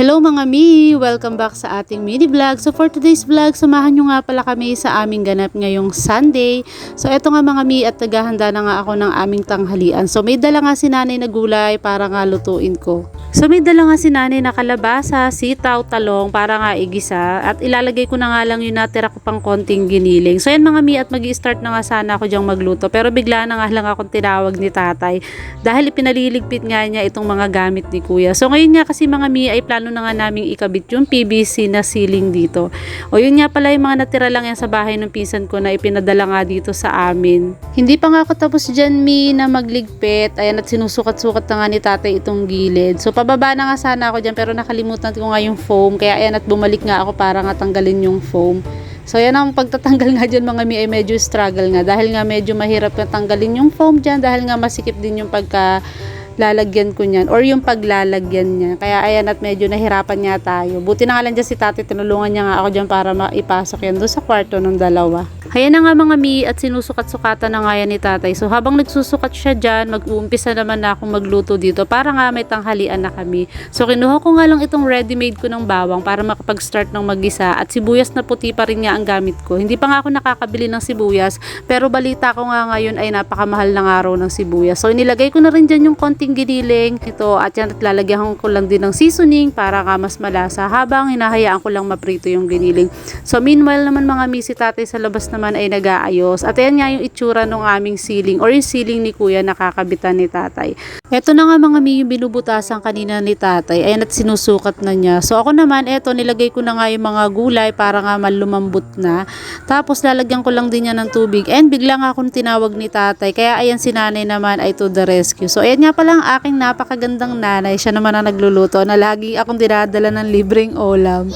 mga mi! Welcome back sa ating mini vlog. So for today's vlog, samahan nyo nga pala kami sa aming ganap ngayong Sunday. So eto nga mga mi at naghahanda na nga ako ng aming tanghalian. So may dala nga si nanay na gulay para nga lutuin ko. So may dala nga si nanay na kalabasa, sitaw, talong para nga igisa at ilalagay ko na nga lang yung natira ko pang konting giniling. So yan mga mi at mag start na nga sana ako dyang magluto pero bigla na nga lang akong tinawag ni tatay dahil ipinaliligpit nga niya itong mga gamit ni kuya. So ngayon nga kasi mga mi ay plano na nga naming ikabit yung PVC na ceiling dito. O yun nga pala yung mga natira lang yan sa bahay ng pinsan ko na ipinadala nga dito sa amin. Hindi pa nga ako tapos dyan mi na magligpit. Ayan at sinusukat-sukat na nga ni tatay itong gilid. So pababa na nga sana ako dyan pero nakalimutan ko nga yung foam. Kaya ayan at bumalik nga ako para nga tanggalin yung foam. So yan ang pagtatanggal nga dyan mga mi ay medyo struggle nga dahil nga medyo mahirap na tanggalin yung foam dyan dahil nga masikip din yung pagka lalagyan ko niyan or yung paglalagyan niya. Kaya ayan at medyo nahirapan niya tayo. Buti na nga lang dyan si tati, tinulungan niya nga ako dyan para maipasok yan doon sa kwarto ng dalawa. Ayan na nga mga mi at sinusukat-sukatan na nga yan ni tatay. So habang nagsusukat siya dyan, mag-uumpisa naman na akong magluto dito para nga may tanghalian na kami. So kinuha ko nga lang itong ready-made ko ng bawang para makapag-start ng magisa at sibuyas na puti pa rin nga ang gamit ko. Hindi pa nga ako nakakabili ng sibuyas pero balita ko nga ngayon ay napakamahal ng araw ng sibuyas. So nilagay ko na rin dyan yung konting giniling ito at yan at lalagyan ko lang din ng seasoning para nga mas malasa habang hinahayaan ko lang maprito yung giniling. So meanwhile naman mga misi tatay sa labas naman ay nag-aayos at ayan nga yung itsura ng aming ceiling or yung ceiling ni kuya nakakabitan ni tatay. Ito na nga mga mi yung binubutasan kanina ni tatay ayan at sinusukat na niya. So ako naman eto nilagay ko na nga yung mga gulay para nga malumambot na. Tapos lalagyan ko lang din niya ng tubig and bigla nga akong tinawag ni tatay kaya ayan si nanay naman ay to the rescue. So ayan nga pala ang aking napakagandang nanay. Siya naman ang nagluluto na lagi akong dinadala ng libreng ulam.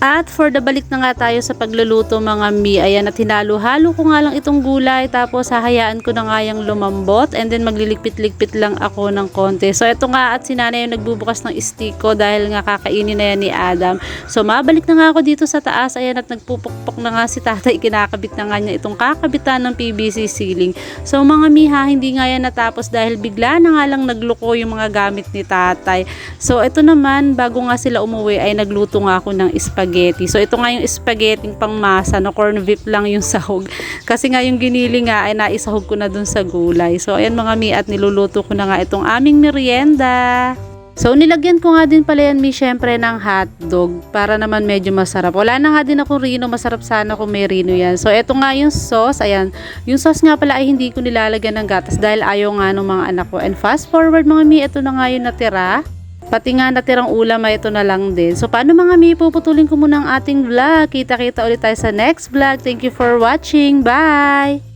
At for the balik na nga tayo sa pagluluto mga mi, ayan at hinalo-halo ko nga lang itong gulay tapos hahayaan ko na nga yung lumambot and then magliligpit-ligpit lang ako ng konti. So ito nga at sinanay yung nagbubukas ng stick ko dahil nga kakainin na yan ni Adam. So mabalik na nga ako dito sa taas, ayan at nagpupukpok na nga si tatay, kinakabit na nga niya itong kakabitan ng PVC ceiling. So mga mi ha, hindi nga yan natapos dahil bigla na nga lang nagluko yung mga gamit ni tatay. So ito naman, bago nga sila umuwi ay nagluto nga ako ng spaghetti spaghetti. So ito nga yung spaghetti pangmasa, no corn beef lang yung sahog. Kasi nga yung ginili nga ay naisahog ko na dun sa gulay. So ayan mga mi at niluluto ko na nga itong aming merienda. So, nilagyan ko nga din pala yan, mi, syempre, ng hotdog para naman medyo masarap. Wala na nga din ako rino, masarap sana kung may rino yan. So, eto nga yung sauce, ayan. Yung sauce nga pala ay hindi ko nilalagyan ng gatas dahil ayaw nga ng mga anak ko. And fast forward mga mi, ito na nga yung natira. Pati nga natirang ulam ay ito na lang din. So, paano mga mi, puputulin ko muna ang ating vlog. Kita-kita ulit tayo sa next vlog. Thank you for watching. Bye!